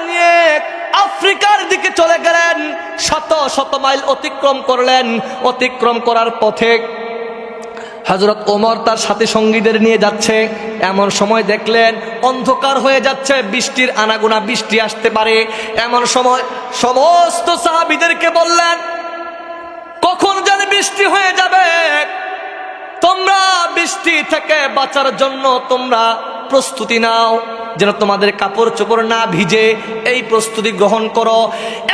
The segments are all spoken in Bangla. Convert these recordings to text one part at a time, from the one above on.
নিয়ে আফ্রিকার দিকে চলে গেলেন। শত শত মাইল অতিক্রম করলেন। অতিক্রম করার পথে হজরত ওমর তার সাথে সঙ্গীদের নিয়ে যাচ্ছে। এমন সময় দেখলেন অন্ধকার হয়ে যাচ্ছে। বৃষ্টির আনাগোনা বৃষ্টি আসতে পারে। এমন সময় সমস্ত সাহাবিদেরকে বললেন, কখন যেন বৃষ্টি হয়ে যাবে? তোমরা বৃষ্টি থেকে বাঁচার জন্য তোমরা প্রস্তুতি নাও। যেন তোমাদের কাপড় চোপড় না ভিজে এই প্রস্তুতি গ্রহণ করো।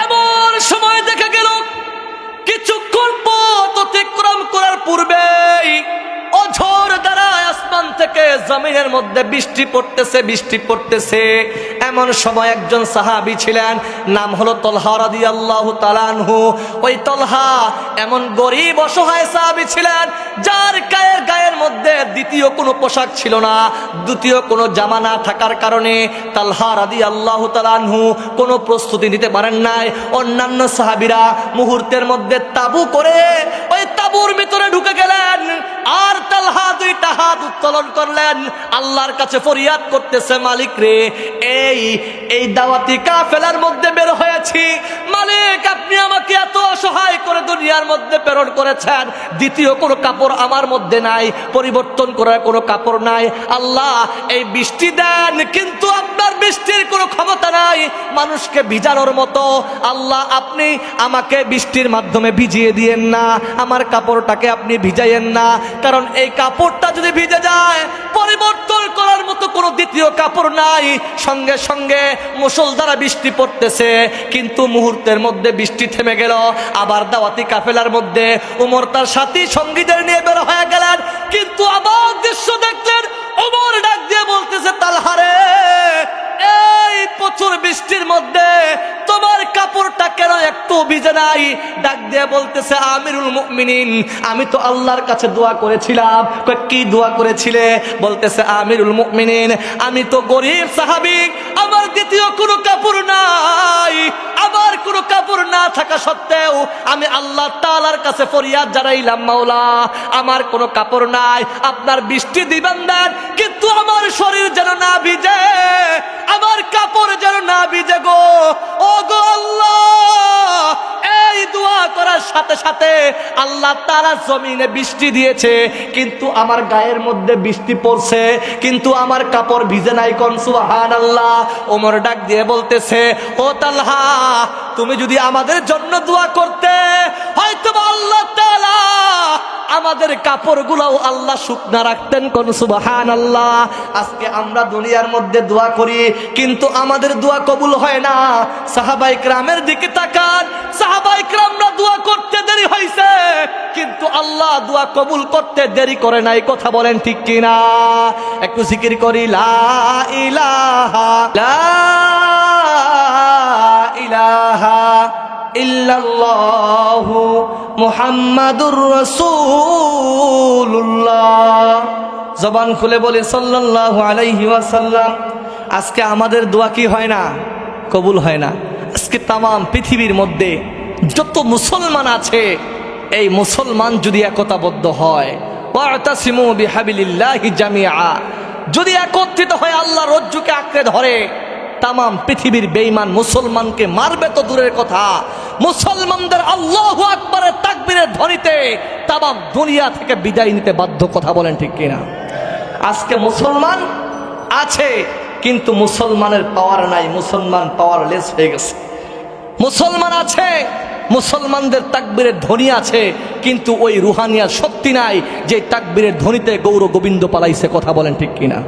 এমন সময় দেখা গেল, কিছুক্ষণ পথ অতিক্রম করার পূর্বেই অঝোর দ্বারা আসমান থেকে, জমিনের মধ্যে বৃষ্টি পড়তেছে বৃষ্টি পড়তেছে। এমন সময় একজন সাহাবি ছিলেন, নাম হলো তলহা রাদি আল্লাহ তালানহু ওই তলহা এমন গরিব, অসহায় সাহাবি ছিলেন, যার গায়ের গায়ের মধ্যে দ্বিতীয় কোনো পোশাক ছিল না। দ্বিতীয় কোনো জামা না থাকার কারণে তালহা রাদি আল্লাহ তালানহু কোনো প্রস্তুতি নিতে পারেন নাই। অন্যান্য সাহাবিরা মুহূর্তের মধ্যে তাবু করে ওই তাবুর ভিতরে ঢুকে গেলেন। আর তালহা দুইটা হাত উত্তোলন করলেন। আল্লাহর কাছে ফরিয়াদ করতেছে, মালিক রে, এই এই দাওয়াতি কাফেলার মধ্যে বের হয়েছি। মালিক, আপনি আমাকে এত অসহায় করে দুনিয়ার মধ্যে প্রেরণ করেছেন। দ্বিতীয় কোনো কাপড় আমার মধ্যে নাই, পরিবর্তন করার কোনো কাপড় নাই। আল্লাহ, এই বৃষ্টি দেন, কিন্তু আপনার বৃষ্টির কোনো ক্ষমতা নাই। মানুষকে ভিজানোর মতো। আল্লাহ, আপনি আমাকে বৃষ্টির মাধ্যমে ভিজিয়ে দিয়েন না। আমার কাপড়টাকে আপনি ভিজাইয়েন না। কারণ এই কাপড়টা যদি ভিজে যায়, পরিবর্তন করার মতো কোনো দ্বিতীয় কাপড় নাই। সঙ্গে সঙ্গে মুসল দ্বারা বৃষ্টি পড়তেছে, কিন্তু মুহূর্তের মধ্যে বৃষ্টি থেমে গেল। আবার দাওয়াতি কাফেলার মধ্যে উমর তার সাথী সঙ্গীদের নিয়ে বের হয়ে গেলেন। কিন্তু আবার দৃশ্য দেখলেন, উমর ডাক দিয়ে বলতেছে, তালহারে এই প্রচুর বৃষ্টির মধ্যে তোমার কাপড়টা কেন একটু ভিজে নাই? ডাক দিয়ে বলতেছে, আমিরুল মুমিনিন, আমি তো আল্লাহর কাছে দোয়া করেছিলাম। কি দোয়া করেছিলে? বলতেছে, আমিরুল মুমিনিন, আমি তো গরিব সাহাবিক আমার দ্বিতীয় কোনো কাপড় নাই। আমার কোনো কাপড় না থাকা সত্ত্বেও আমি আল্লাহ তাআলার কাছে ফরিয়াদ জানাইলাম, মাওলা। আমার কোনো কাপড় নাই, আপনার বৃষ্টি দিবেন দেন, কিন্তু আমার শরীর যেন না ভিজে। আমার কাপড় যেন না ভিজে গো। ও গো আল্লাহ, এই দোয়া করার সাথে সাথে আল্লাহ তারা জমিনে বৃষ্টি দিয়েছে, কিন্তু আমার গায়ের মধ্যে বৃষ্টি পড়ছে, কিন্তু আমার কাপড় ভিজে নাই কোন সুবাহান আল্লাহ ওমর ডাক দিয়ে বলতেছে, ও তালহা, তুমি যদি আমাদের জন্য দোয়া করতে হয়তো আল্লাহ তাআলা আমাদের কাপড়গুলোও আল্লাহ শুকনা রাখতেন কোন সুবাহান আল্লাহ আজকে আমরা দুনিয়ার মধ্যে দোয়া করি, কিন্তু আমাদের দোয়া কবুল হয় না। সাহাবাই গ্রামের দিকে তাকান। সাহাবাই গ্রামরা দোয়া করতে দেরি হয়েছে কিন্তু আল্লাহ দোয়া কবুল করতে দেরি করে নাই, কথা বলেন ঠিক কিনা? একটু জিকির করি, লা ইলাহা লা ইলাহা। ইল্লাল্লাহু মুহাম্মাদুর রাসূলুল্লাহ। জবান খুলে বলে, সাল্লাল্লাহু আলাইহি ওয়াসাল্লাম, আজকে আমাদের দোয়া কি হয় না? কবুল হয় না। আজকে তামাম পৃথিবীর মধ্যে যত মুসলমান আছে, এই মুসলমান যদি একতাবদ্ধ হয় যদি একত্রিত হয় আল্লাহ রজ্জুকে আঁকড়ে ধরে তামাম পৃথিবীর বেঈমান মুসলমানকে মারবে তো দূরের কথা। মুসলমানদের আল্লাহ আকবরের তাকবীরের ধ্বনিতে তামাম দুনিয়া থেকে বিদায় নিতে বাধ্য, কথা বলেন ঠিক কিনা? আজকে মুসলমান আছে, কিন্তু মুসলমানের পাওয়ার নাই, মুসলমান পাওয়ার লেস হয়ে গেছে। মুসলমান আছে, মুসলমানদের তাকবীরের ধ্বনি আছে, কিন্তু ওই রুহানিয়ার শক্তি নাই যে তাকবীরের ধ্বনিতে গৌর গোবিন্দ পালাইছে, কথা বলেন ঠিক কিনা?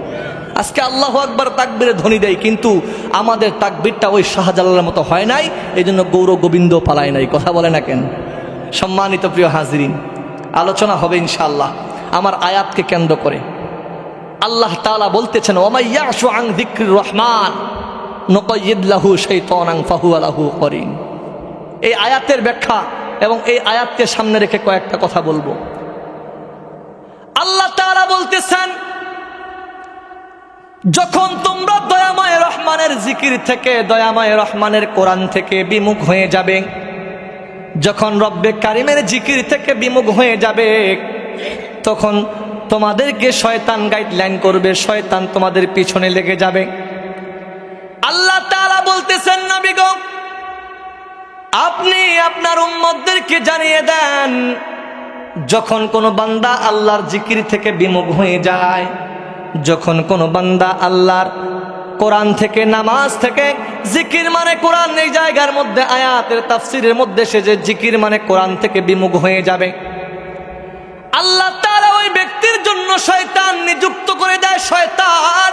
আজকে আল্লাহ আকবার তাকবীরের ধ্বনি দেয়, কিন্তু আমাদের তাকবিরটা ওই শাহজালালের মতো হয় নাই এই জন্য গৌর গোবিন্দ পালায় নাই, কথা বলে না কেন? সম্মানিত প্রিয় হাজরিন, আলোচনা হবে ইনশাআল্লাহ, আমার আয়াতকে কেন্দ্র করে। আল্লাহ তাআলা বলতেছেন ওমাইয়াশু আং যিকরির রহমান নকয়িদ লাহু শাইতানান ফাহুয়া লাহু করিন এই আয়াতের ব্যাখ্যা এবং এই আয়াতকে সামনে রেখে কয়েকটা কথা বলব। আল্লাহ তাআলা বলতেছেন যখন তোমরা দয়াময় রহমানের জিকির থেকে, দয়াময় রহমানের কোরআন থেকে বিমুখ হয়ে যাবে, যখন রব্বে কারিমের জিকির থেকে বিমুখ হয়ে যাবে, তখন তোমাদেরকে শয়তান গাইডলাইন করবে, শয়তান তোমাদের পিছনে লেগে যাবে। আল্লাহ বল বলতেছেন না বিগম আপনি আপনার উম্মতদেরকে জানিয়ে দেন, যখন কোনো বান্দা আল্লাহর জিকির থেকে বিমুখ হয়ে যায় যখন কোনো বান্দা আল্লাহর কোরআন থেকে, নামাজ থেকে জিকির মানে কোরআন এই জায়গার মধ্যে, আয়াতের তাফসিরের মধ্যে সে যে জিকির মানে কোরআন থেকে বিমুখ হয়ে যাবে। আল্লাহ তারা ওই ব্যক্তির জন্য শয়তান নিযুক্ত করে দেয়, শয়তান।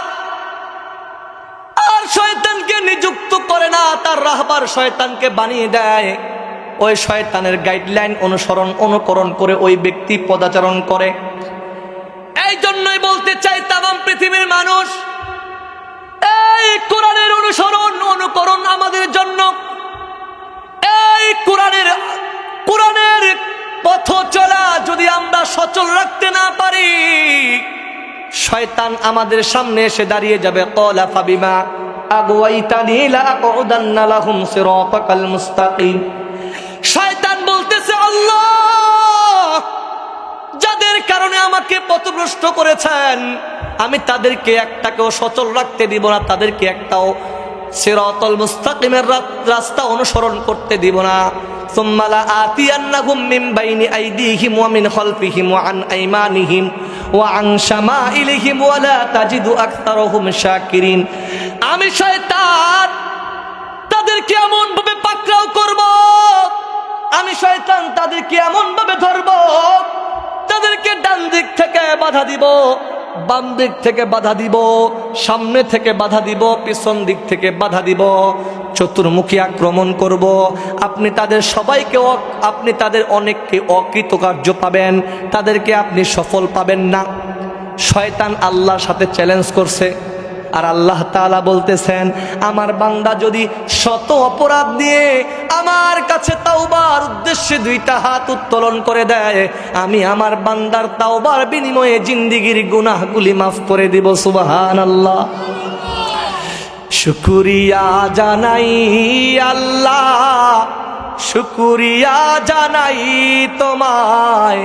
আর শয়তানকে নিযুক্ত করে না, তার রাহবার শয়তানকে বানিয়ে দেয়। ওই শয়তানের গাইডলাইন অনুসরণ, অনুকরণ করে ওই ব্যক্তি পদাচরণ করে। এই জন্যই বলতে চাই তামাম পৃথিবীর মানুষ, এই কোরআনের অনুসরণ, অনুকরণ আমাদের জন্য। এই কোরআনের কোরআনের পথ চলা যদি আমরা সচল রাখতে না পারি, শয়তান আমাদের সামনে এসে দাঁড়িয়ে যাবে। কলা ফাবিমা আগুয়াইতানি লাআকুদান্না লাহুম সিরাতাকাল শয়তান বলতেছে, আল্লাহ তাদের কারণে আমাকে পথভ্রষ্ট করেছেন। আমি তাদেরকে একটাকেও সচল রাখতে দিব না, তাদেরকে একটাও সেরতল মুস্তাকিমের রাস্তা অনুসরণ করতে দিব না। আমি তাদেরকে এমন ভাবে পাকড়াও করব। আমি শয়তান, তাদেরকে এমন ভাবে ধরব। তাদেরকে ডান দিক থেকে বাধা দিব, বাম দিক থেকে বাধা দিব, সামনে থেকে বাধা দিব, পিছন দিক থেকে বাধা দিব। চতুর্মুখী আক্রমণ করব। আপনি তাদের সবাইকে আপনি তাদের অনেককে অকৃতকার্য পাবেন, তাদেরকে আপনি সফল পাবেন না। শয়তান আল্লাহর সাথে চ্যালেঞ্জ করছে। আর আল্লাহ তাআলা বলতেছেন, আমার বান্দা যদি শত অপরাধ দিয়ে আমার কাছে তাওবার উদ্দেশ্যে দুইটা হাত উত্তোলন করে দেয়, আমি আমার বান্দার তাওবার বিনিময়ে জিন্দিগির গুনাহগুলি মাফ করে দিব সুবাহান আল্লাহ শুকুরিয়া জানাই আল্লাহ, শুকুরিয়া জানাই তোমায়।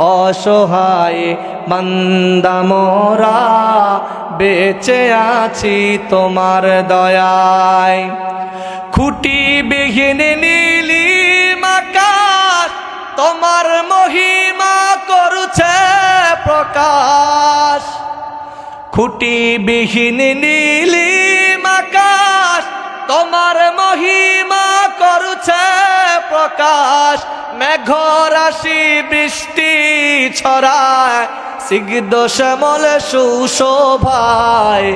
অসহায় বান্দা মোরা, বেঁচে আছি তোমার দয়ায়। খুঁটি বিহীন নীলি আকাশ, তোমার মহিমা করছে প্রকাশ। খুঁটি বিহীন নীলি আকাশ তোমার মহিমা করছে প্রকাশ, মেঘরাশি বৃষ্টি ছড়ায়, সিগদ শ্যামল সুশোভায়।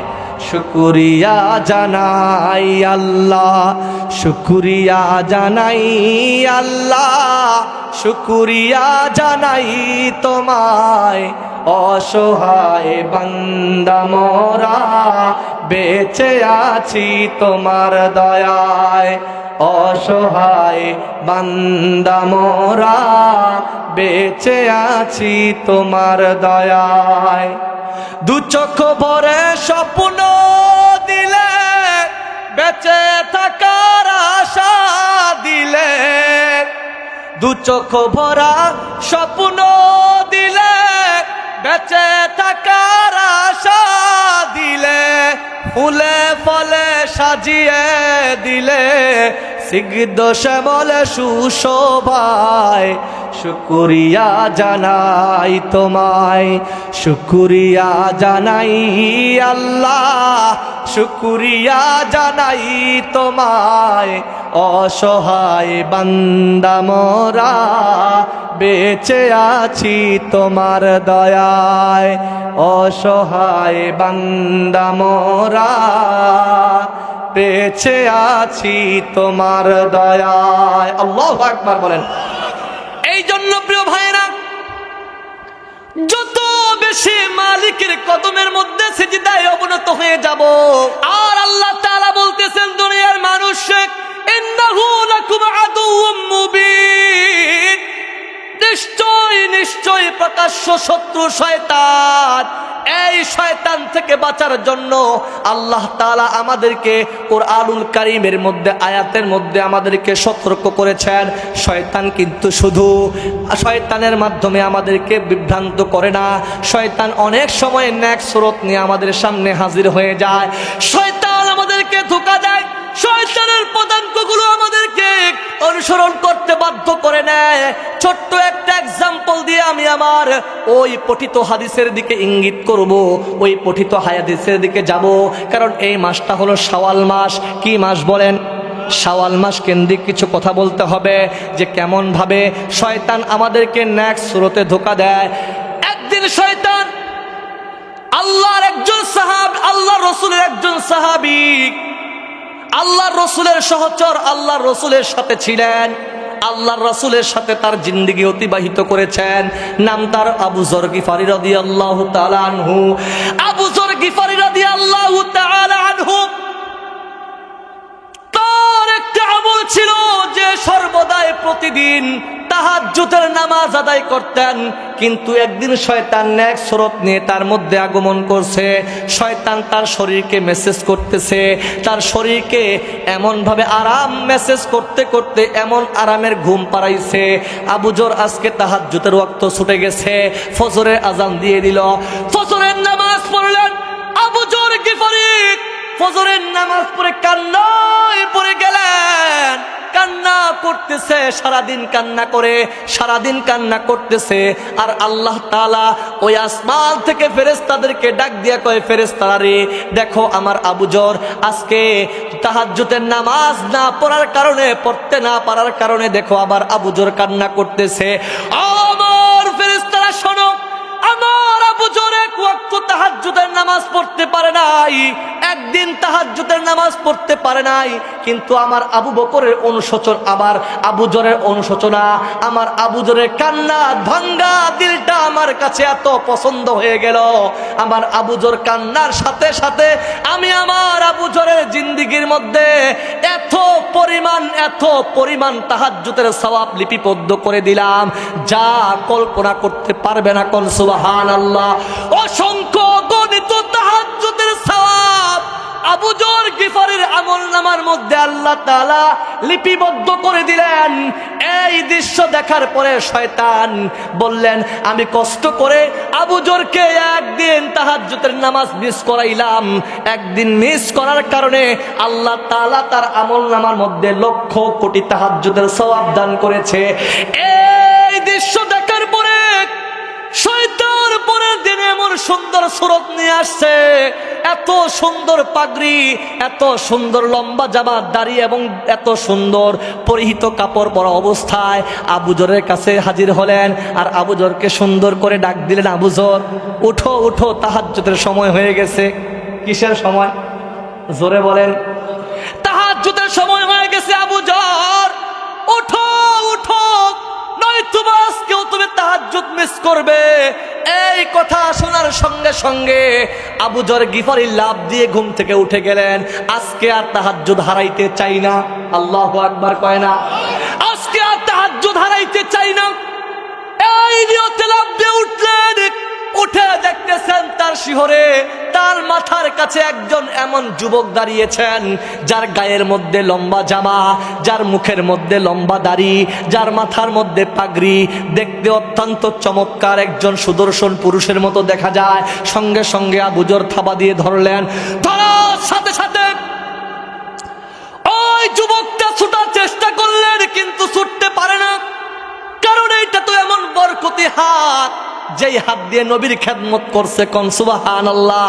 শুকুরিয়া জানাই আল্লাহ, শুকুরিয়া জানাই আল্লাহ, শুকুরিয়া জানাই তোমায়। অসহায় বান্দা মোরা, বেঁচে আছি তোমার দয়ায়। অসহায় বান্দা মোরা, বেঁচে আছি তোমার দয়ায়। দু চোখ ভরে স্বপ্ন দিলে বেঁচে থাকার দু চোখ ভরা স্বপ্ন দিলে, বেঁচে থাকার আশা দিলে, ফুলে ফলে সাজিয়ে দিলে সিগদ শ্যামল সুশোভায়। শুকুরিয়া জানাই তোমায়, শুকুরিয়া জানাই আল্লাহ, শুকুরিয়া জানাই তোমায়। অসহায় বান্দা মোরা, বেঁচে আছি তোমার দয়ায়। অসহায় বান্দা মোরা, বেঁচে আছি তোমার দয়ায়। আল্লাহ আকবার বলেন। এই জন্য প্রিয় ভাইরা যত বেশি মালিকের কদমের মধ্যে সেজিদায় অবনত হয়ে যাব, আর আল্লাহ তাআলা বলতেছেন, দুনিয়ার মানুষ আদুউম প্রকাশ্য শত্রু শয়তান। এই শয়তান থেকে জন্য কারীমের মধ্যে, আয়াতের মধ্যে আমাদেরকে সতর্ক করেছেন। শয়তান কিন্তু শুধু শয়তানের মাধ্যমে আমাদেরকে বিভ্রান্ত করে না। শয়তান অনেক সময় ন্যাক স্রোত নিয়ে আমাদের সামনে হাজির হয়ে যায়। শয়তান আমাদেরকে ধোকা দেয়। শয়তানের পদাঙ্কগুলো আমাদেরকে অনুসরণ করতে বাধ্য করে নেয়। ছোট্ট একটা এক্সাম্পল দিয়ে আমি আমার ওই পঠিত হাদিসের দিকে ইঙ্গিত করব। ওই পঠিত হাদিসের দিকে যাব। কারণ এই মাসটা হলো শাওয়াল মাস। কি মাস বলেন? শাওয়াল মাস কেন্দ্রিক কিছু কথা বলতে হবে যে কেমন ভাবে শয়তান আমাদেরকে নেক্সট স্রোতে ধোকা দেয়। একদিন শয়তান আল্লাহর একজন সাহাব আল্লাহ রসুলের একজন সাহাবিক আল্লাহর রসুলের সহচর আল্লাহর রসুলের সাথে ছিলেন। আল্লাহর রসুলের সাথে তার জিন্দিগি অতিবাহিত করেছেন। নাম তার আবু জর গিফারি রদি আল্লাহ আনহু। আবু জর গিফারি সর্বদাই প্রতিদিন তাহাজ্জুদের নামাজ আদায় করতেন, কিন্তু একদিন শয়তান ন্যাক স্রোত নিয়ে তার মধ্যে আগমন করছে। শয়তান তার শরীরকে মেসেজ করতেছে, তার শরীরকে এমনভাবে আরাম মেসেজ করতে করতে এমন আরামের ঘুম পাড়াইছে। আবুজোর আজকে তাহাজ্জুদের রক্ত ছুটে গেছে, ফজরের আজান দিয়ে দিল। ফজরের নামাজ পড়লেন আবুজোর গিফারিক ফজরের নামাজ পড়ে কান্নায় পড়ে গেলেন। কান্না করতেছে, সারাদিন কান্না করে, সারাদিন কান্না করতেছে। আর আল্লাহ তালা ওই আসমান থেকে ফেরেস্তাদেরকে ডাক দিয়া কয় ফেরেস্তারা রে, দেখো আমার আবুজর আজকে তাহাজ্জুতের নামাজ না পড়ার কারণে, পড়তে না পারার কারণে, দেখো আবার আবুজর কান্না করতেছে। আমার ফেরেস্তারা শোনো তাহাজ্জুদের নামাজ পড়তে পারে নাই। একদিন তাহাজ্জুদের নামাজ পড়তে পারে নাই। কিন্তু আমার আবু বকরের অনুশোচন আবার আবু জোরের অনুশোচনা, আমার আবু জোরের কান্না ভাঙ্গা দিলটা আমার কাছে এত পছন্দ হয়ে গেল। আমার আবু জোর কান্নার সাথে সাথে আমি আমার আবু জোরের জিন্দিগির মধ্যে এত পরিমাণ এত পরিমাণ তাহাজ্জুদের সওয়াব লিপিবদ্ধ করে দিলাম। যা কল্পনা করতে পারবে না কল সুবহান আল্লাহ অসংখ্য মধ্যে আল্লাহ লিপিবদ্ধ করে দিলেন। এই দৃশ্য দেখার পরে শয়তান বললেন, আমি কষ্ট করে আবু জরকে একদিন তাহাজ্জুদের নামাজ মিস করাইলাম। একদিন মিস করার কারণে আল্লাহ তাআলা তার আমল নামার মধ্যে লক্ষ কোটি তাহাজ্জুদের সওয়াব দান করেছে। এই সুন্দর সুরত নিয়ে আসছে। এত সুন্দর পাগড়ি, এত সুন্দর লম্বা জামা দাড়ি এবং এত সুন্দর পরিহিত কাপড় পরা অবস্থায় আবুজরের কাছে হাজির হলেন আর আবুজরকে সুন্দর করে ডাক দিলেন আবুজর উঠো উঠো, তাহাজ্জুদের সময় হয়ে গেছে। কিসের সময়? জোরে বলেন। তাহাজ্জুদের সময় হয়ে গেছে আবুজর উঠো উঠো নয়তো আজকেও তুমি তাহাজ্জুদ মিস করবে। এই কথা শোনার সঙ্গে সঙ্গে আবু জর গিফারি লাভ দিয়ে ঘুম থেকে উঠে গেলেন। আজকে আর তাহাজ্জুদ হারাইতে চাই না। আল্লাহ আকবার কয় না। আজকে আর তাহাজ্জুদ হারাইতে চাই না। এই নিয়তে লাভ দিয়ে উঠলেন উঠে দেখতেছেন তার শিহরে, তার মাথার কাছে একজন এমন যুবক দাঁড়িয়েছেন, যার গায়ের মধ্যে লম্বা জামা, যার মুখের মধ্যে লম্বা দাড়ি, যার মাথার মধ্যে পাগড়ি। দেখতে অত্যন্ত চমৎকার একজন সুদর্শন পুরুষের মতো দেখা যায়। সঙ্গে সঙ্গে আবুজর থাবা দিয়ে ধরলেন ধরার সাথে সাথে। ওই যুবকটা ছুটার চেষ্টা করলেন, কিন্তু ছুটতে পারে না। কারণ এইটা তো এমন বরকতি হাত। যেই হাত দিয়ে নবীর খেদমত করছে কনসুবাহান আল্লাহ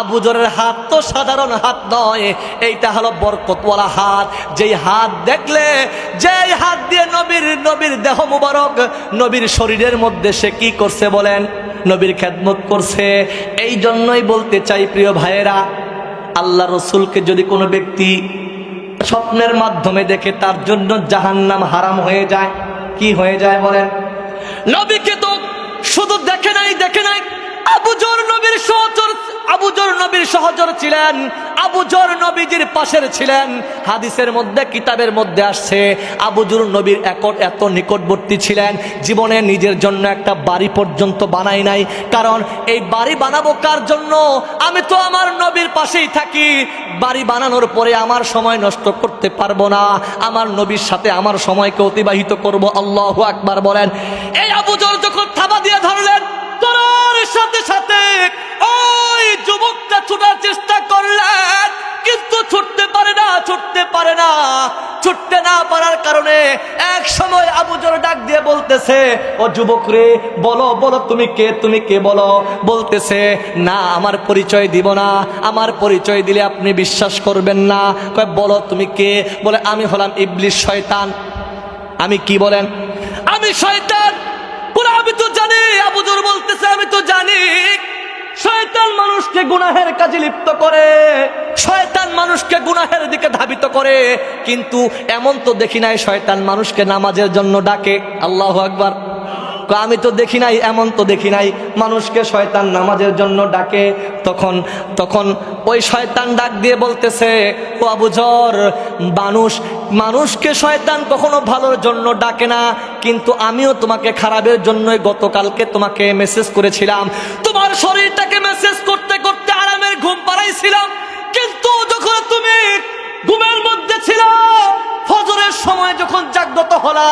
আবুজরের হাত তো সাধারণ হাত নয়, এইটা হলো বরকতওয়ালা হাত। যেই হাত দেখলে, যেই হাত দিয়ে নবীর নবীর দেহ মুবারক, নবীর শরীরের মধ্যে সে কি করছে বলেন? নবীর খেদমত করছে। এই জন্যই বলতে চাই, প্রিয় ভাইয়েরা, আল্লাহ রসুলকে যদি কোনো ব্যক্তি স্বপ্নের মাধ্যমে দেখে, তার জন্য জাহান্নাম হারাম হয়ে যায়। কি হয়ে যায় বলেন? নবীকে তো শুধু দেখে নাই দেখে নাই। আবু জোর নবীর সহচর নবীর সহচর ছিলেন আবুজর নবীজির পাশের ছিলেন। হাদিসের মধ্যে, কিতাবের মধ্যে আসছে আবুজুর নবীর একট এত নিকটবর্তী ছিলেন, জীবনে নিজের জন্য একটা বাড়ি পর্যন্ত বানাই নাই। কারণ, এই বাড়ি বানাবো কার জন্য? আমি তো আমার নবীর পাশেই থাকি। বাড়ি বানানোর পরে আমার সময় নষ্ট করতে পারব না। আমার নবীর সাথে আমার সময়কে অতিবাহিত করব। আল্লাহ আকবার বলেন। এই আবুজর যখন থাবা দিয়ে ধরলেন তোর সাথে সাথে ওই যুবকটা ছোটার চেষ্টা করলেন, কিন্তু ছুটতে পারে না, ছুটতে পারে না। ছুটতে না পারার কারণে এক সময় আবুজর ডাক দিয়ে বলতেছে, ও যুবক রে, বলো বলো তুমি কে তুমি কে বলো? বলতেছে, না, আমার পরিচয় দিব না। আমার পরিচয় দিলে আপনি বিশ্বাস করবেন না। কয়, বলো তুমি কে? বলে, আমি হলাম ইবলিশ শয়তান। আমি কি বলেন? আমি শয়তান। আমি তো জানি। আবুজুর বলতেছে, আমি তো জানি। শয়তান মানুষকে গুনাহের কাজে লিপ্ত করে, শয়তান মানুষকে গুনাহের দিকে ধাবিত করে, কিন্তু এমন তো দেখি নাই শয়তান মানুষকে নামাজের জন্য ডাকে। আল্লাহ আকবার। আমি তো দেখি নাই, এমন তো দেখি নাই। মানুষকে শয়তান নামাজের জন্য ডাকে, তখন তখন ওই শয়তান ডাক দিয়ে বলতেছে, ও আবুজর মানুষ, মানুষকে শয়তান কখনো ভালোর জন্য ডাকে না, কিন্তু আমিও তোমাকে খারাপের জন্যই গতকালকে তোমাকে মেসেজ করেছিলাম। তোমার শরীরটাকে মেসেজ করতে করতে আরামের ঘুম পাড়াইছিলাম, কিন্তু যখন তুমি ঘুমের মধ্যে ছিল। ফজরের সময় যখন জাগ্রত হলা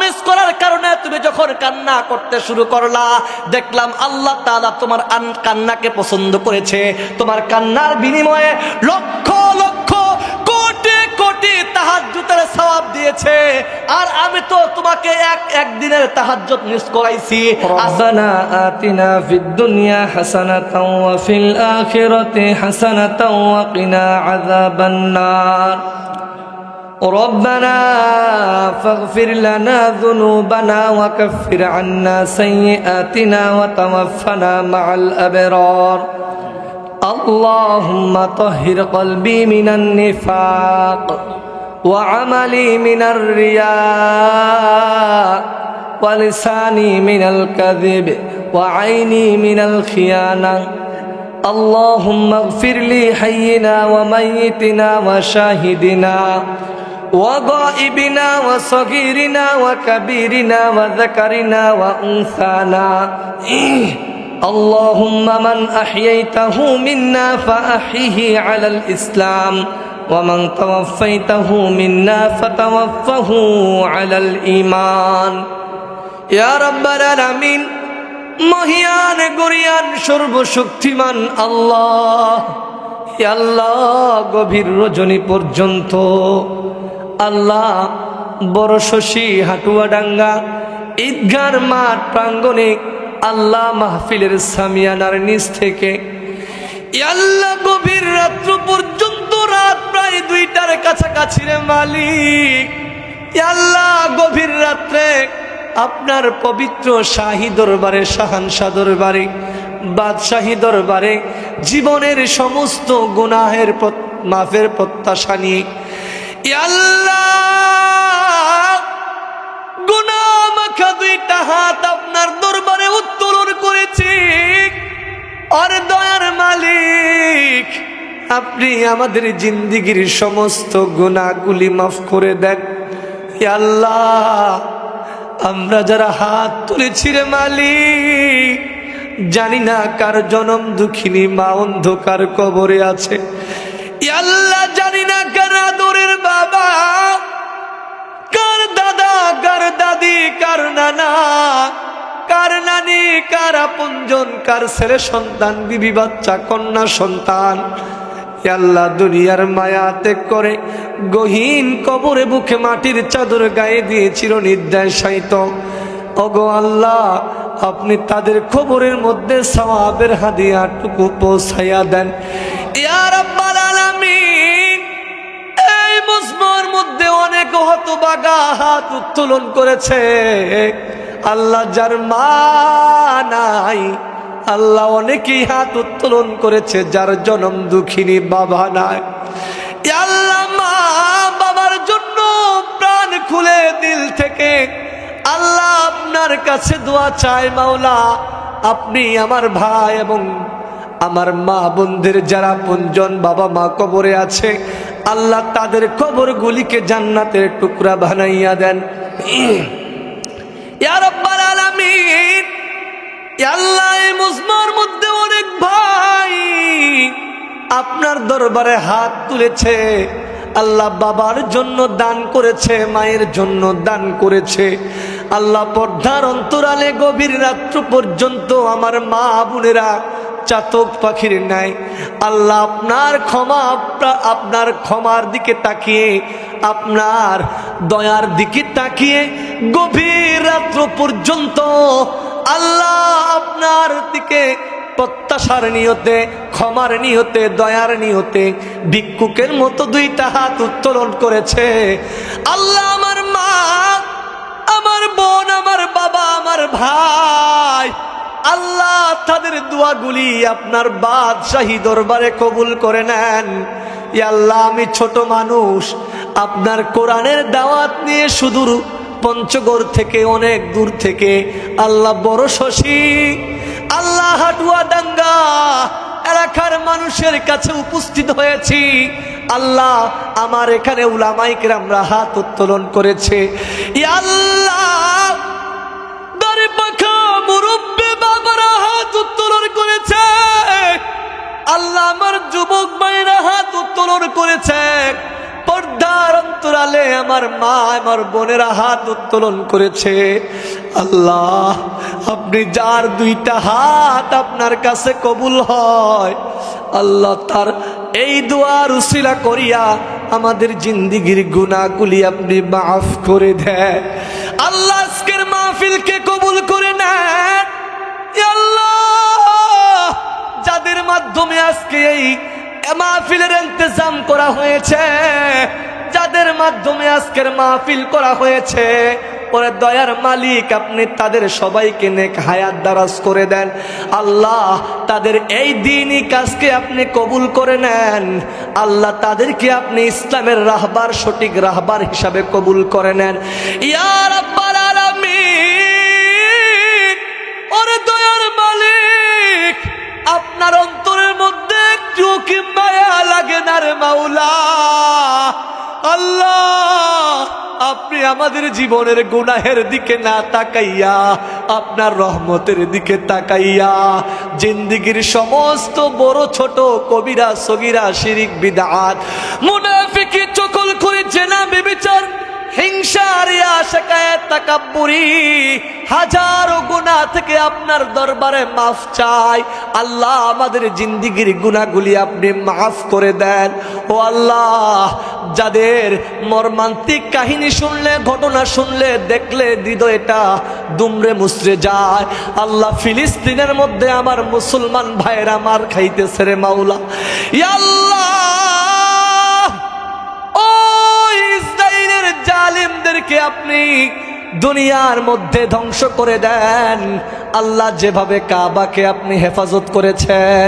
মিস করার কারণে তুমি যখন কান্না করতে শুরু করলা, দেখলাম আল্লাহ তাআলা তোমার কান্নাকে পছন্দ করেছে। তোমার কান্নার বিনিময়ে লক্ষ লক্ষ কোটি কোটি দিয়েছে আর আমি তো তোমাকে এক একদিনের তাহাজ্জুদ মিস করাইছি ربنا آتنا في الدنيا حسنة وفي الآخرة حسنة وقنا عذاب النار ربنا فاغفر لنا ذنوبنا وكفر عنا سيئاتنا وتوفنا مع الأبرار اللهم طهر قلبي من النفاق وعملي من الرياء ولساني من الكذب وعيني من الخيانة. اللهم اغفر لي حينا وميتنا وشاهدنا وغائبنا وصغيرنا وكبيرنا وذكرنا وأنثانا. اللهم من أحييته منا فأحيه على الإسلام. ومن توفيته منا فتوفه على الإيمان يا رب العالمين মহিয়ান গরিয়ান সর্বশক্তিমান আল্লাহ হে আল্লাহ গভীর রজনী পর্যন্ত আল্লাহ বড় শশী হাটুয়াডাঙ্গা ঈদগার মাঠ প্রাঙ্গণে আল্লাহ মাহফিলের সামিয়ানার নিচ থেকে এ আল্লাহ গভীর রাত্র পর্যন্ত রাত প্রায় দুইটার কাছাকাছি রে মালিক। আল্লাহ গভীর রাত্রে আপনার পবিত্র শাহী দরবারে, শাহানশাহ দরবারে, বাদশাহী দরবারে জীবনের সমস্ত গুনাহের মাফের প্রত্যাশা নিয়ে আল্লাহ গুনা মাখা দুইটা হাত আপনার দরবারে উত্তোলন করেছি। আপনি আমাদের জিন্দিগির সমস্ত গুণাগুলি মাফ করে দেন। আল্লাহ, আমরা যারা হাত তুলেছি রে মালিক, জানি না কার জনম দুঃখিনী, মা অন্ধকার কবরে আছে। আল্লাহ, জানি না কার আদরের বাবা, কার দাদা, কার দাদি, কার নানা, কার নানি, কার আপনজন, কার ছেলে সন্তান, বিবি, বাচ্চা, কন্যা, সন্তান। আল্লাহ দুনিয়ার মায়া ত্যাগ করে গহীন কবরে বুকে মাটির চাদর গায়ে দিয়ে চিরনিদ্রায় সাইত ওগো আল্লাহ, আপনি তাদের খবরের মধ্যে সওয়াবের হাদিয়াটুকু পৌঁছাইয়া দেন। ইয়া আলামিন, এই মধ্যে অনেক হাত উত্তোলন করেছে। আল্লাহ যার মা নাই আল্লাহ অনেকেই হাত উত্তোলন করেছে, যার জনম দুঃখিনী বাবা নাই। আল্লাহ মা বাবার জন্য প্রাণ খুলে দিল থেকে। আল্লাহ আপনার কাছে দোয়া চাই মাওলা, আপনি আমার ভাই এবং আমার মা বোনদের যারা পুঞ্জন বাবা মা কবরে আছে, আল্লাহ তাদের কবরগুলিকে জান্নাতের টুকরা বানাইয়া দেন। ইয়া রাব্বাল আলামিন আল্লাহ মুজমার মধ্যে অনেক ভাই আপনার দরবারে হাত তুলেছে, আল্লাহ বাবার জন্য দান করেছে, মায়ের জন্য দান করেছে। আল্লাহ পর্দার অন্তরালে গভীর রাত্র পর্যন্ত আমার মা বোনেরা চাতক পাখির নাই আল্লাহ আপনার ক্ষমা, আপনা- আপনার ক্ষমার দিকে তাকিয়ে, আপনার দয়ার দিকে তাকিয়ে গভীর রাত্র পর্যন্ত আল্লাহ আপনার দিকে প্রত্যাশার নিয়তে, ক্ষমার নিয়তে, দয়ার নিয়তে ভিক্ষুকের মতো দুইটা হাত উত্তোলন করেছে। আল্লাহ আমার মা, আমার বোন, আমার বাবা, আমার ভাই, আল্লাহ তাদের দোয়াগুলি আপনার বাদশাহী দরবারে কবুল করে নেন। আল্লাহ, আমি ছোট মানুষ, আপনার কোরআনের দাওয়াত নিয়ে সুদূর পঞ্চগড় থেকে, অনেক দূর থেকে, আল্লাহ বড় শশী, আল্লাহ হাটুয়া দাঙ্গা, এলাকার মানুষের কাছে উপস্থিত হয়েছি। আল্লাহ আমার এখানে উলামাইকের আমরা হাত উত্তোলন করেছে। আল্লাহ হাত উত্তোলন করেছে। আল্লাহ আমার যুবক ভাইরা হাত উত্তোলন করেছে। পর্দার অন্তরালে আমার মা, আমার বোনেরা হাত উত্তোলন করেছে। আল্লাহ, আপনি যার দুইটা হাত আপনার কাছে কবুল হয়, আল্লাহ তার এই দোয়ার উসিলা করিয়া আমাদের জিন্দিগির গুণাগুলি আপনি মাফ করে দেন। আল্লাহ আজকের মাহফিলকে কবুল করে নেন। আল্লাহ, যাদের মাধ্যমে আজকে এই মাহফিলের ইন্তজাম করা হয়েছে। যাদের মাধ্যমে আজকের মাহফিল করা হয়েছে, ওরে দয়ার মালিক, আপনি তাদের সবাইকে নেক হায়াত দারাজ করে দেন। আল্লাহ, তাদের এই দিনই কাজকে আপনি কবুল করে নেন। আল্লাহ, তাদেরকে আপনি ইসলামের রাহবার, সঠিক রাহবার হিসাবে কবুল করে নেন। ইয়ার আব্বার আলামিন, ওরে দয়ার মালিক, আপনার লাগে না রে মাওলা। আল্লাহ, আপনি আমাদের জীবনের গুনাহের দিকে না তাকাইয়া, আপনার রহমতের দিকে তাকাইয়া, জিন্দিগির সমস্ত বড় ছোট কবিরা, সগিরা, শিরিক, বিদাত, মুনাফিকি, চকল করে জেনা, বেবিচার হাজারো থেকে আপনার দরবারে মাফ চাই। আল্লাহ আমাদের আপনি মাফ করে দেন। ও আল্লাহ, যাদের মর্মান্তিক কাহিনী শুনলে, ঘটনা শুনলে, দেখলে হৃদয়টা দুমড়ে মুসরে যায়। আল্লাহ ফিলিস্তিনের মধ্যে আমার মুসলমান ভাইয়েরা মার খাইতেছে রে মাওলা। আল্লাহ! জালিমদেরকে আপনি দুনিয়ার মধ্যে ধ্বংস করে দেন। আল্লাহ যেভাবে কাবাকে আপনি হেফাজত করেছেন,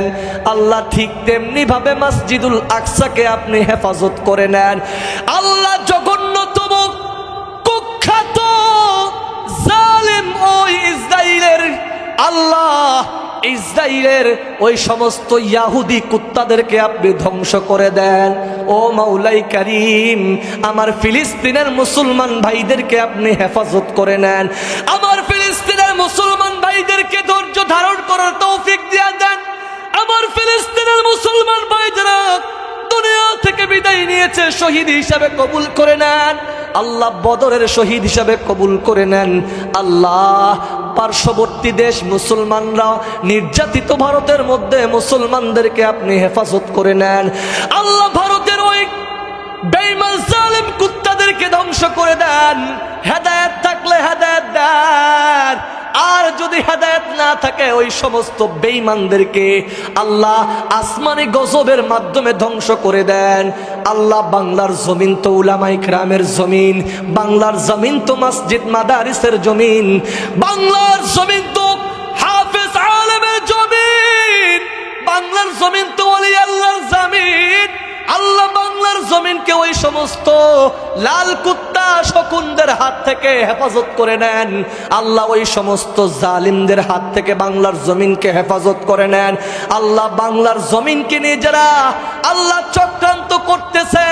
আল্লাহ ঠিক তেমনি ভাবে মসজিদুল আকসাকে আপনি হেফাজত করে নেন। আল্লাহ জঘন্যতম কুখ্যাত জালিম ও ইসরায়েলের আল্লাহ ইসরায়েলের ওই সমস্ত ইয়াহুদি কুত্তাদেরকে আপনি ধ্বংস করে দেন। ও মাউলাই করিম, আমার ফিলিস্তিনের মুসলমান ভাইদেরকে আপনি হেফাজত করে নেন। আমার ফিলিস্তিনের মুসলমান ভাইদেরকে ধৈর্য ধারণ করার তৌফিক দিয়ে দেন। আমার ফিলিস্তিনের মুসলমান ভাইদেরা দুনিয়া থেকে বিদায় নিয়েছে, শহীদ হিসাবে কবুল করে নেন। আল্লাহ বদরের শহীদ হিসাবে কবুল করে নেন। আল্লাহ পার্শ্ববর্তী দেশ মুসলমানরা, নির্যাতিত ভারতের মধ্যে মুসলমানদেরকে আপনি হেফাজত করে নেন। আল্লাহ ভারতের ওই জালেম কুত্তাদেরকে ধ্বংস করে দেন। হেদায়ত থাকলে হেদায়ত দেন। আর যদি হেদায়েত না থাকে, ওই সমস্ত বেঈমানদেরকে আল্লাহ আসমানি গজবের মাধ্যমে ধ্বংস করে দেন। আল্লাহ বাংলার জমিন তো উলামাই গ্রামের জমিন, বাংলার জমিন তো মসজিদ মাদারিসের জমিন, বাংলার জমিন তো হাফেজ আলেমের জমিন, বাংলার জমিন তো আল্লাহর জমিন। আল্লাহ বাংলার জমিনকে ওই সমস্ত লাল কুত্তা শকুনদের হাত থেকে হেফাজত করে নেন। আল্লাহ ওই সমস্ত জালিমদের হাত থেকে বাংলার জমিনকে হেফাজত করে নেন। আল্লাহ বাংলার জমিনকে নিয়ে যারা আল্লাহ চক্রান্ত করতেছে।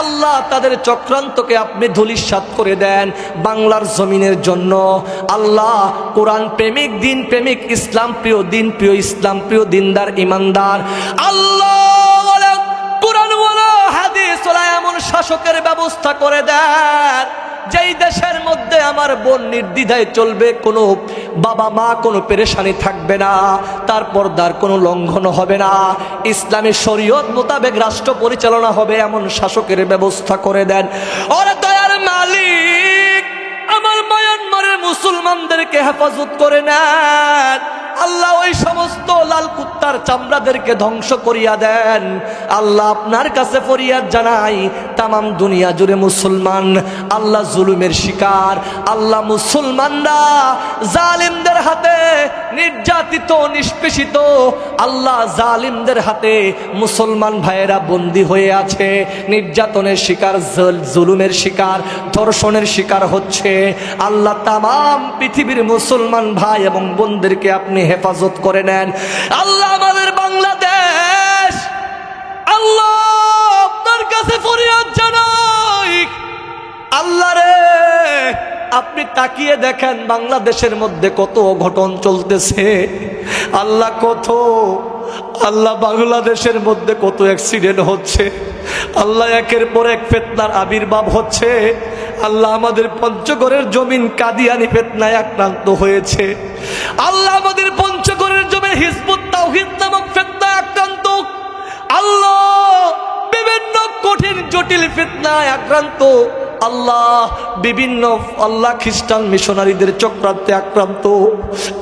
আল্লাহ তাদের চক্রান্তকে আপনি ধুলিস্বাত করে দেন বাংলার জমিনের জন্য। আল্লাহ কোরআন প্রেমিক, দিন প্রেমিক, ইসলাম প্রিয়, দিন প্রিয়, ইসলাম প্রিয়, দিনদার, ইমানদার। আল্লাহ কোরআন হাদিস এমন শাসকের ব্যবস্থা করে দেন। যেই দেশের মধ্যে আমার বোন নির্দ্বিধায় চলবে, কোনো বাবা মা, কোনো পেরেশানি থাকবে না, তার কোনো লঙ্ঘন হবে না। ইসলামী শরীয়ত মোতাবেক রাষ্ট্র পরিচালনা হবে, এমন শাসকের ব্যবস্থা করে দেন। ওরে দয়ার মালিক, আমার মায়ানমারের মুসলমানদেরকে হেফাজত করে নেন। আল্লাহ ওই সমস্ত লাল কুত্তার চামড়াদেরকে ধ্বংস করিয়া দেন। আল্লাহ আপনার কাছে ফরিয়াদ জানাই, তামাম দুনিয়া জুড়ে মুসলমান, আল্লাহ জুলুমের শিকার, আল্লাহ মুসলমানরা জালিমদের হাতে নির্যাতিত, নিষ্পেষিত, আল্লাহ জালিমদের হাতে মুসলমান ভাইয়েরা বন্দী হয়ে আছে। নির্যাতনের শিকার, জল- জুলুমের শিকার, ধর্ষণের শিকার হচ্ছে। আল্লাহ তামাম পৃথিবীর মুসলমান ভাই এবং বোনদেরকে আপনি হেফাজত করে নেন। আল্লাহ আমাদের বাংলাদেশ! আল্লাহ আপনার কাছে ফরিয়াদ আল্লাহ রে, আপনি তাকিয়ে দেখেন বাংলাদেশের মধ্যে কত অঘটন চলতেছে। আল্লাহ কত, আল্লাহ বাংলাদেশের মধ্যে কত অ্যাক্সিডেন্ট হচ্ছে। আল্লাহ একের পর এক ফেতনার আবির্ভাব হচ্ছে। আল্লাহ আমাদের পঞ্চগড়ের জমিন কাদিয়ানি ফেতনায় আক্রান্ত হয়েছে। আল্লাহ আমাদের পঞ্চগড়ের জমিন হিজবুত তাওহিদ নামক ফেতনায় আক্রান্ত। আল্লাহ বিভিন্ন কঠিন জটিল ফেতনায় আক্রান্ত। আল্লাহ বিভিন্ন আল্লাহ খ্রিস্টান মিশনারিদের চক্রান্তে আক্রান্ত।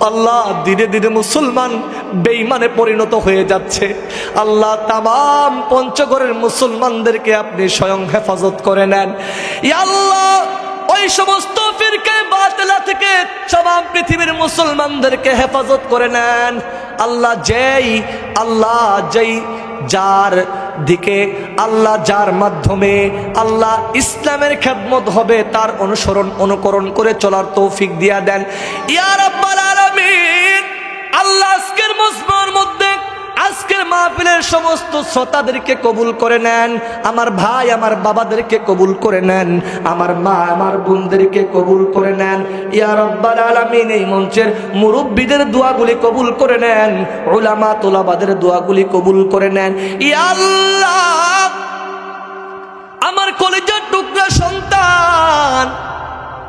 আল্লাহ ধীরে ধীরে মুসলমান বেইমানে পরিণত হয়ে যাচ্ছে। আল্লাহ তাম পঞ্চগড়ের মুসলমানদেরকে আপনি স্বয়ং হেফাজত করে নেন। আল্লাহ, ওই সমস্ত থেকে তমাম পৃথিবীর মুসলমানদেরকে হেফাজত করে নেন। আল্লাহ যেই আল্লাহ যেই, যার দিকে আল্লাহ যার মাধ্যমে আল্লাহ ইসলামের খেদমত হবে, তার অনুসরণ, অনুকরণ করে চলার তৌফিক দিয়া দেন। ইয়ার আব্বাল আল্লাহ আজকের মধ্যে আজকের মাহফিলের সমস্ত শ্রোতাদেরকে কবুল করে নেন, আমার ভাই, আমার বাবাদেরকে কবুল করে নেন, আমার মা, আমার বোনদেরকে কবুল করে নেন, ইয়া রব্বাল আলামিন, এই মঞ্চের মুরব্বীদের দোয়াগুলি কবুল করে নেন ওলামা তোলাবাদের দোয়াগুলি কবুল করে নেন, ইয়া আল্লাহ, আমার কলেজের টুকরা সন্তান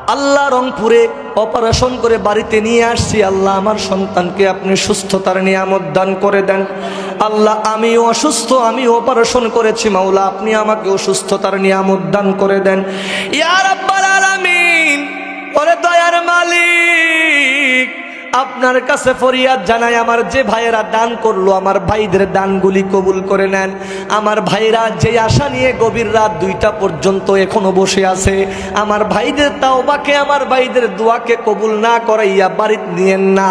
আল্লাহ রংপুরে অপারেশন করে বাড়িতে নিয়ে আসছি। আল্লাহ আমার সন্তানকে আপনি সুস্থতার নিয়ামত দান করে দেন। আল্লাহ, আমিও অসুস্থ আমি অপারেশন করেছি। মাওলা, আপনি আমাকে অসুস্থতার নিয়ামত দান করে দেন। ইয়ার আব্বাল আলামিন, ওরে দয়ার মালিক আপনার কাছে ফরিয়াদ জানাই, আমার যে ভাইয়েরা দান করল, আমার ভাইদের দানগুলি কবুল করে নেন। আমার ভাইরা যে আশা নিয়ে গভীর রাত দুইটা পর্যন্ত এখনও বসে আছে, আমার ভাইদের তাওবাকে, আমার ভাইদের দোয়াকে কবুল না করাইয়া বাড়িতে নিয়েন না।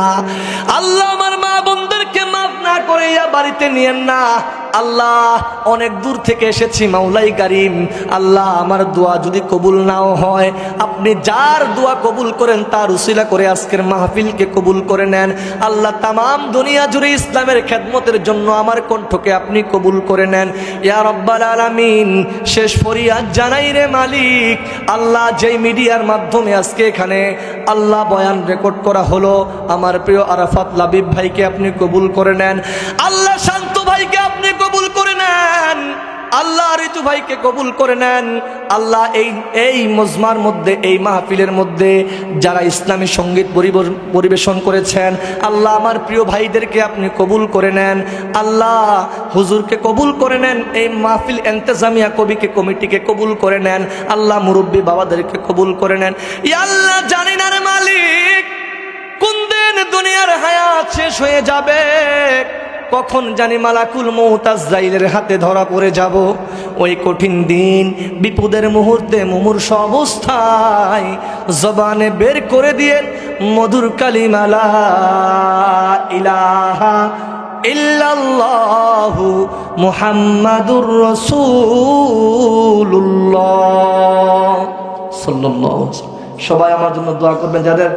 আল্লাহ আমার মা বোনদেরকে মাফ না করাইয়া বাড়িতে নিয়েন না। আল্লাহ, অনেক দূর থেকে এসেছি, মাওলাই গারিম আল্লাহ, আমার দোয়া যদি কবুল নাও হয়, আপনি যার দোয়া কবুল করেন, তার উসিলা করে আজকের মাহফিলকে কবুল করে নেন। আল্লাহ, তামাম দুনিয়া জুড়ে ইসলামের খেদমতের জন্য আমার কণ্ঠকে আপনি কবুল করে নেন। ইয়া রব্বাল আলামিন, শেষ ফরিয়াদ জানাই রে মালিক। আল্লাহ, যেই মিডিয়ার মাধ্যমে আজকে এখানে আল্লাহ বয়ান রেকর্ড করা হলো, আমার প্রিয় আরাফাত লাবিব ভাইকে আপনি কবুল করে নেন। আল্লাহ, শান্ত ভাইকে আপনি কবুল করে নেন। আল্লাহ ঋতু ভাইকে কবুল করে নেন। আল্লাহ এই এই মজমার মধ্যে, এই মাহফিলের মধ্যে যারা ইসলামী সংগীত পরিবেশন করেছেন, আল্লাহ আমার প্রিয় ভাইদেরকে আপনি কবুল করে নেন। আল্লাহ হুজুরকে কবুল করে নেন। এই মাহফিল এন্তেজামিয়া কবিকে, কমিটিকে কবুল করে নেন। আল্লাহ মুরব্বী বাবাদেরকে কবুল করে নেন। আল্লাহ জানি না মালিক, কোন দিন দুনিয়ার হায়াত শেষ হয়ে যাবে। কখন জানি মালাকুল মৌতাজাইলের হাতে ধরা পড়ে যাব ওই কঠিন দিন, বিপদের মুহূর্তে মুমূর্ষ অবস্থায় জবানে বের করে দিয়ে মধুর কালিমালা ইলাহা ইল্লাল্লাহু মুহাম্মাদুর রাসূলুল্লাহ সাল্লাল্লাহু। সবাই আমার জন্য দোয়া করবেন, যাদের